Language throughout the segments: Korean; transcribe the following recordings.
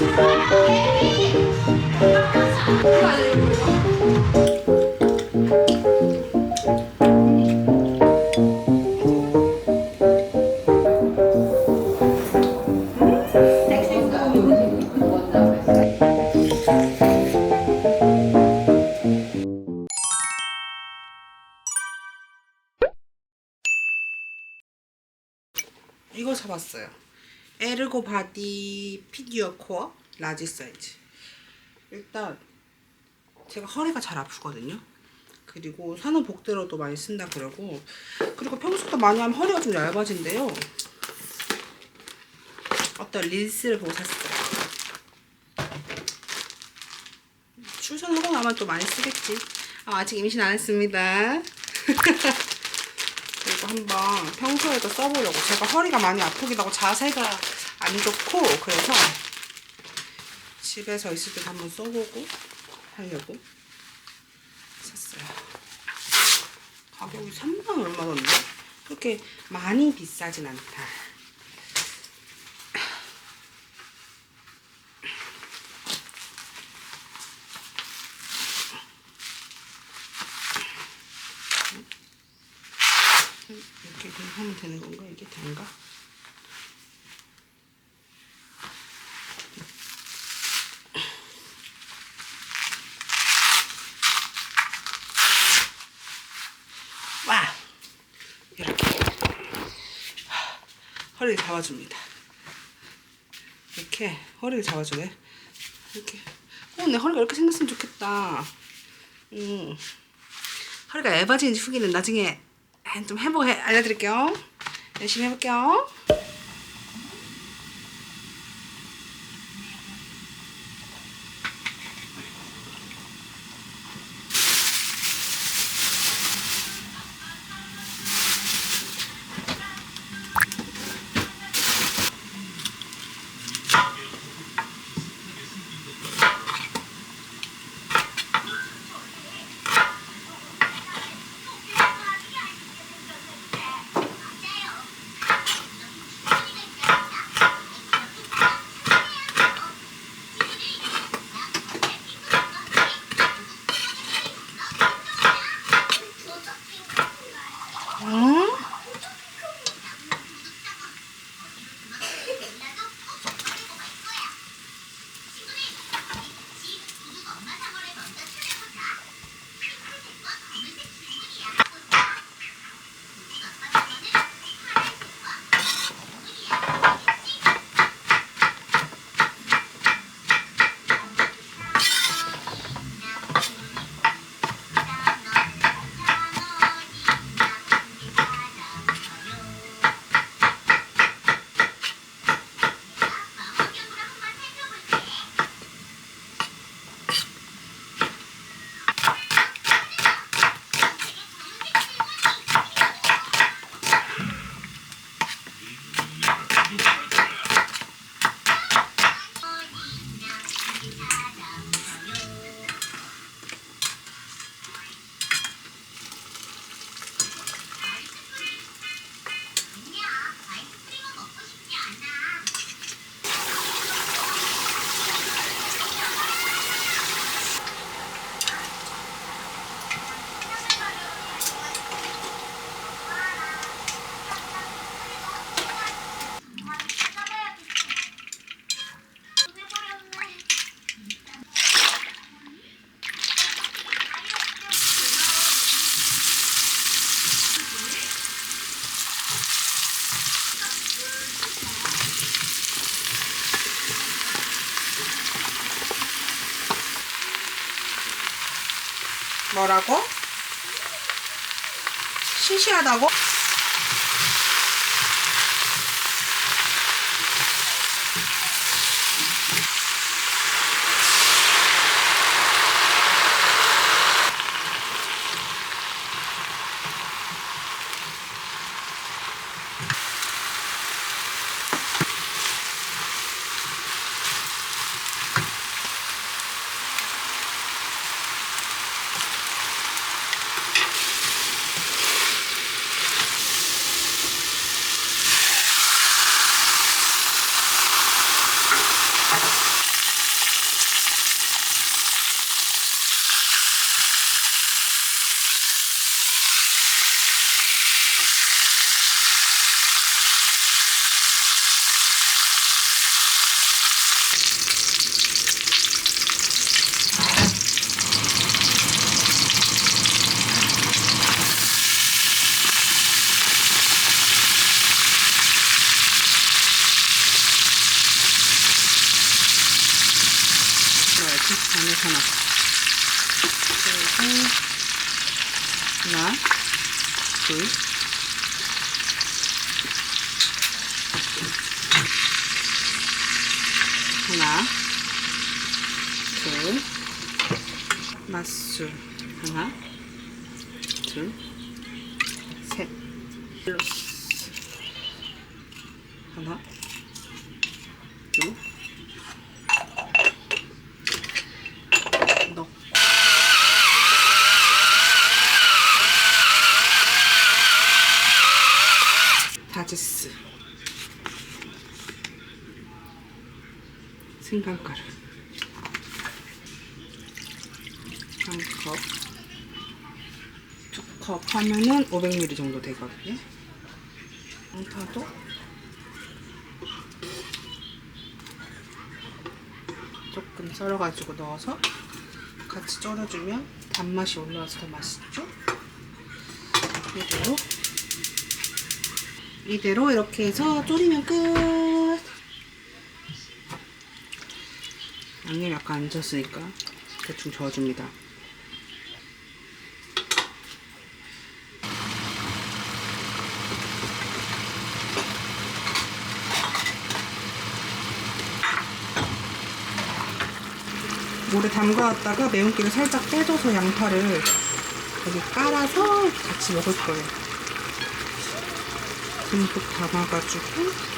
이거 에르고 바디 피규어 코어 라지 사이즈. 일단 제가 허리가 잘 아프거든요. 그리고 사는 복대로도 많이 쓴다 그러고 그리고 평소보다 많이 하면 허리가 좀 얇아진대요. 어떤 릴스를 보고 샀어요. 출산하고 나면 또 많이 쓰겠지. 아, 아직 임신 안 했습니다. 그리고 한번 평소에도 써보려고 제가 허리가 많이 아프기도 하고 자세가 안 좋고 그래서 집에서 있을 때 한번 써보고 하려고 샀어요 가격이 3만 얼마던데 그렇게 많이 비싸진 않다 이렇게 하면 되는 건가? 이게 된가? 허리를 잡아줍니다. 이렇게 허리를 잡아주네. 이렇게. 어, 내 허리가 이렇게 생겼으면 좋겠다. 음. 허리가 얇아지는지 후기는 나중에 좀 해보고 해, 알려드릴게요. 열심히 해볼게요. 뭐라고? 시시하다고? you 하나, 둘, 맛술 하나, 둘, 셋, 플러스 하나, 둘, 넣고 다지스 생강가루 한 컵, 두 컵 하면은 500ml 정도 되거든요. 양파도 조금 썰어가지고 넣어서 같이 썰어주면 단맛이 올라와서 더 맛있죠? 이대로 이대로 이렇게 해서 졸이면 끝. 양념이 약간 안 졌으니까 대충 저어줍니다. 물에 담가왔다가 매운기를 살짝 빼줘서 양파를 여기 깔아서 같이 먹을 거예요. 듬뿍 담아가지고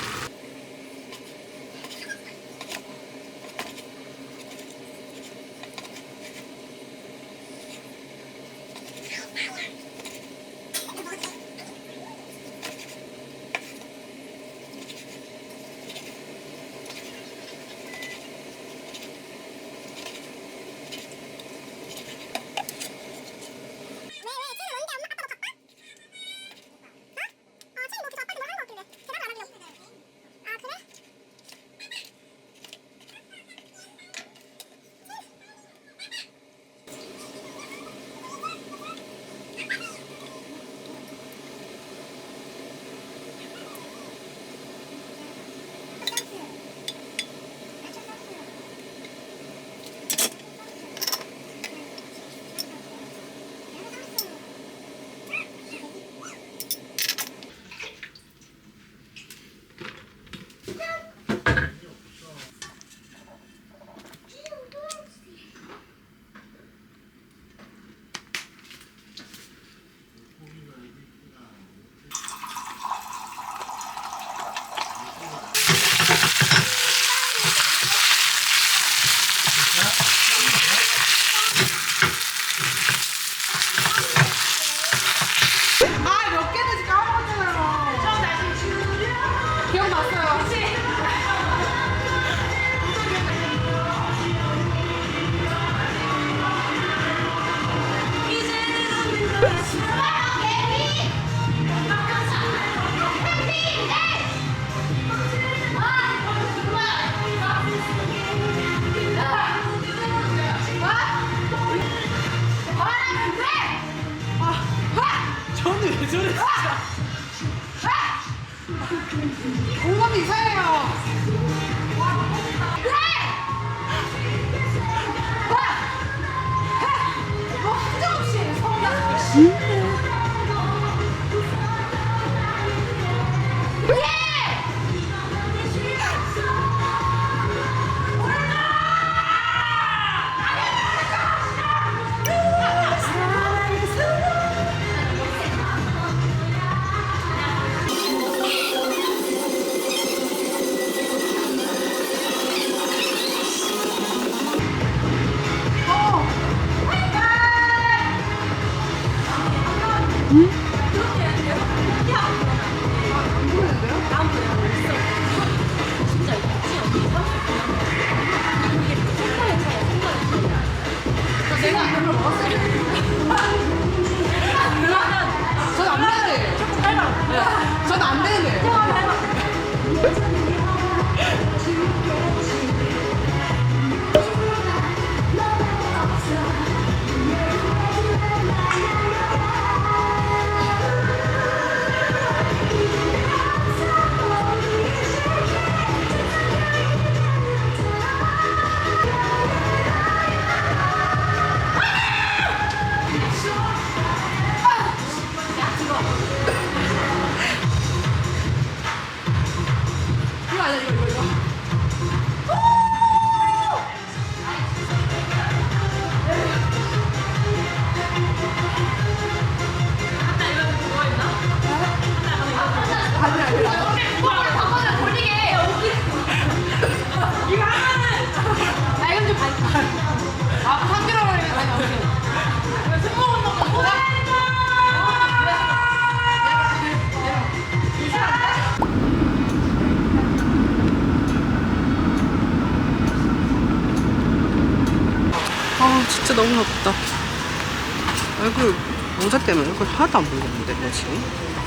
얼굴 하나도 안 보이겠는데 뭐지?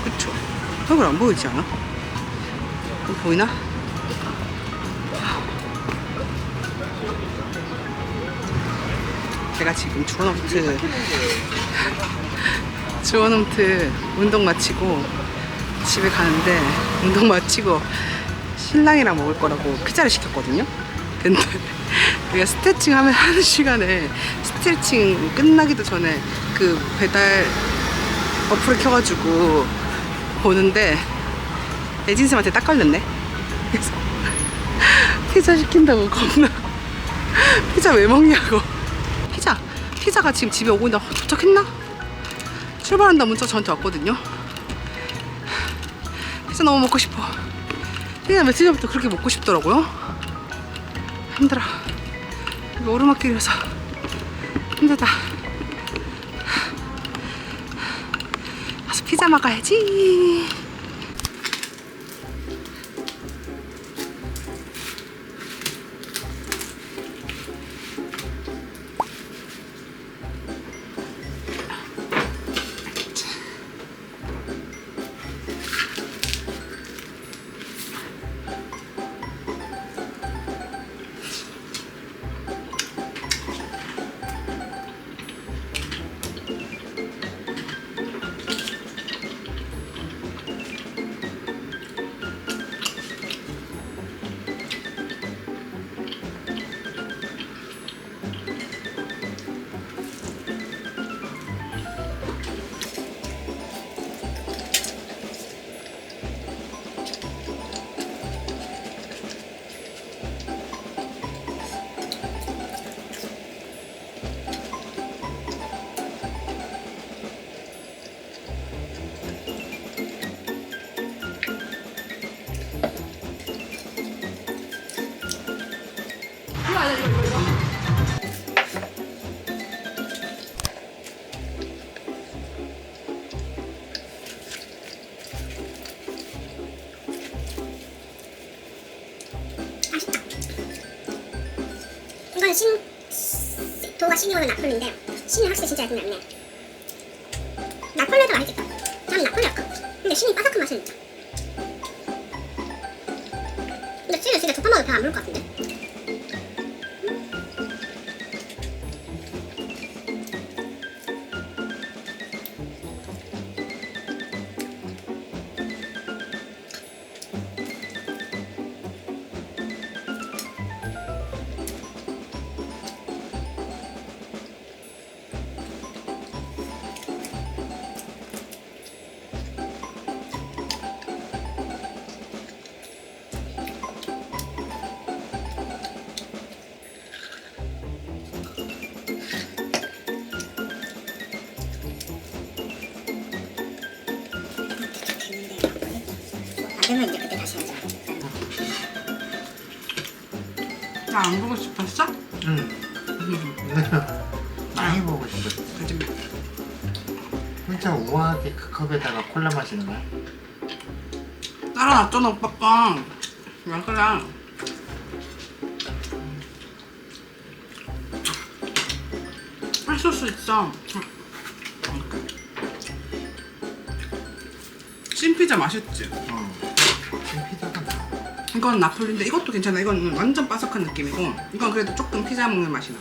그쵸? 얼굴 안 보이지 않아? 어, 보이나? 제가 지금 주원홈트 주원홈트 운동 마치고 집에 가는데 운동 마치고 신랑이랑 먹을 거라고 피자를 시켰거든요. 근데 우리가 스트레칭 하면 하는 시간에 스트레칭 끝나기도 전에 그 배달 어플을 켜가지고 보는데 애진쌤한테 딱 걸렸네. 그래서 피자 시킨다고 겁나 피자 왜 먹냐고 피자 피자가 지금 집에 오고 있는데 어, 도착했나? 출발한다 문자 저한테 왔거든요. 피자 너무 먹고 싶어. 피자 며칠 전부터 그렇게 먹고 싶더라고요. 힘들어. 오르막길이라서 힘들다. 피자 먹어야지. 신 도가 신이오는 나폴리인데 신이 확실히 진짜 얇네. 나폴레도 맛있겠다. 난 나폴리 할까? 근데 신이 바삭한 맛은 있죠 근데 신은 진짜 먹어도 배안 부를 것 같은데 나안 보고 싶었어? 응. 많이 보고 싶었어. 요즘 혼자 우아하게 그 컵에다가 콜라 마시는 거야? 따라놨잖아 오빠가 왜 그래 할수 있어 찐피자 맛있지? 어. 이건 나폴리인데 이것도 괜찮아. 이건 완전 바삭한 느낌이고 이건 그래도 조금 피자 먹는 맛이 나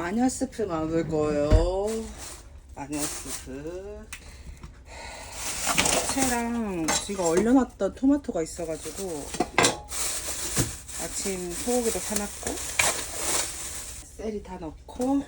마녀 스프 만들 거예요. 마녀 스프. 채랑 지금 얼려놨던 토마토가 있어가지고 아침 소고기도 사놨고 셀이 다 넣고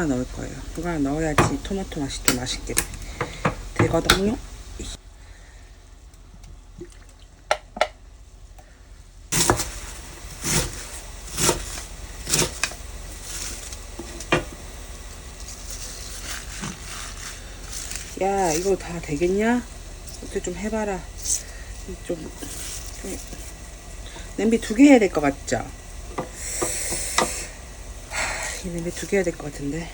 하나 넣을 거예요. 하나 넣어야지 토마토 맛이 좀 맛있게 되거든요. 야, 이거 다 되겠냐? 어떻게 좀 해봐라. 좀, 좀 냄비 두 개 해야 될 것 같죠? 이 냄비 두개 해야 될 것 같은데.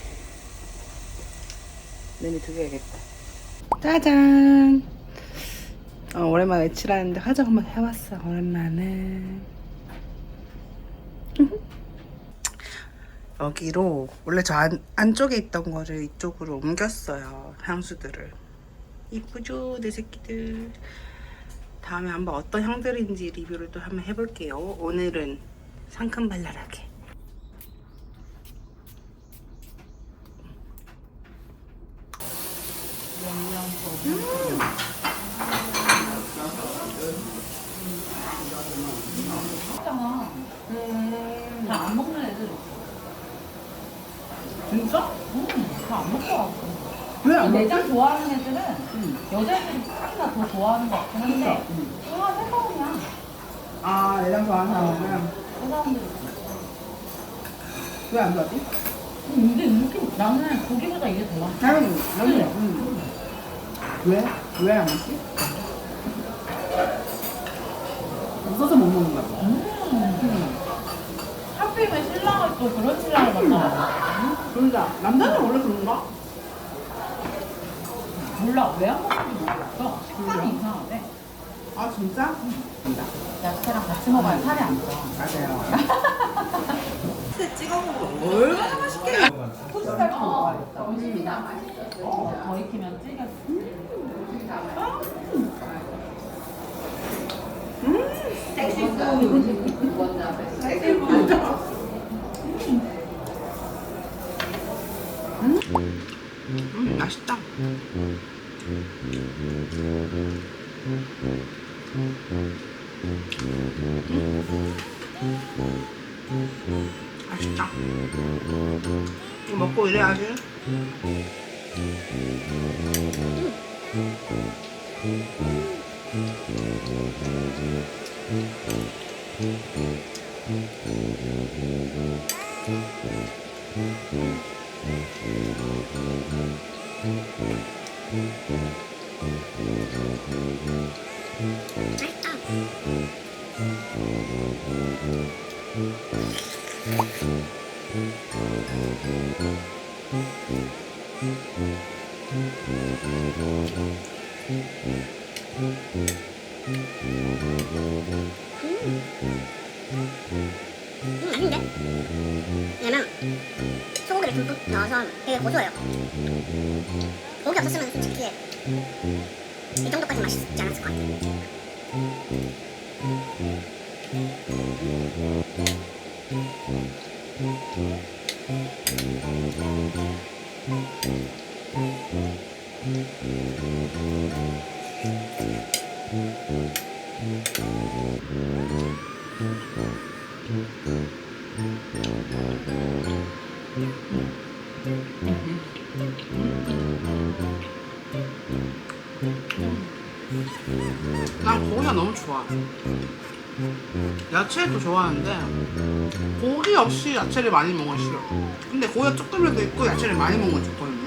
냄비 두개 해야겠다. 짜잔! 어, 오랜만에 외출하는데 화장 한번 해봤어. 오랜만에. 여기로 원래 저 안, 안쪽에 있던 거를 이쪽으로 옮겼어요. 향수들을. 이쁘죠, 내 새끼들. 다음에 한번 어떤 향들인지 리뷰를 또 한번 해볼게요. 오늘은 상큼 발랄하게. 다안 먹는 애들 있어. 진짜? 응, 다안 먹더라고. 왜안 내장 좋아하는 애들은 여자애들이 특히나 더 좋아하는 것 같긴 한데, 아, 회사원이야. 아, 내장 좋아하는 사람은 회사원들이. 왜안 좋아하지? 근데 이렇게 나는 고기보다 이게 더 맛있어. 당연히, 당연히. 응. 왜? 왜 안 먹지? 없어서 못 먹는 거야. 음. 하필이면 신랑을 또 그런 신랑을 만나. 그러니까 남자는 원래 그런가? 몰라, 왜 안 먹는지 모르겠어. 식감이 이상하대. 아 진짜? 야채랑 같이 먹어야 살이 안 쪄. 맞아요. 찍어 먹으면 얼마나 맛있게. 푸드살 좋아했어. 어, 더 익히면 찌개. 음, 맛있다. 맛있다. 이거 먹고 이래야지. 음, Mm-hmm. 음, 아닌데? 왜냐면 소고기를 듬뿍 넣어서 되게 고소해요. 고기 없었으면 솔직히 이 정도까지 맛있지 않았을 것 난 고기가 너무 좋아. 야채도 좋아하는데 고기 없이 야채를 많이 먹으면 싫어. 근데 고기가 조금이라도 있고 야채를 많이 먹으면 좋거든요.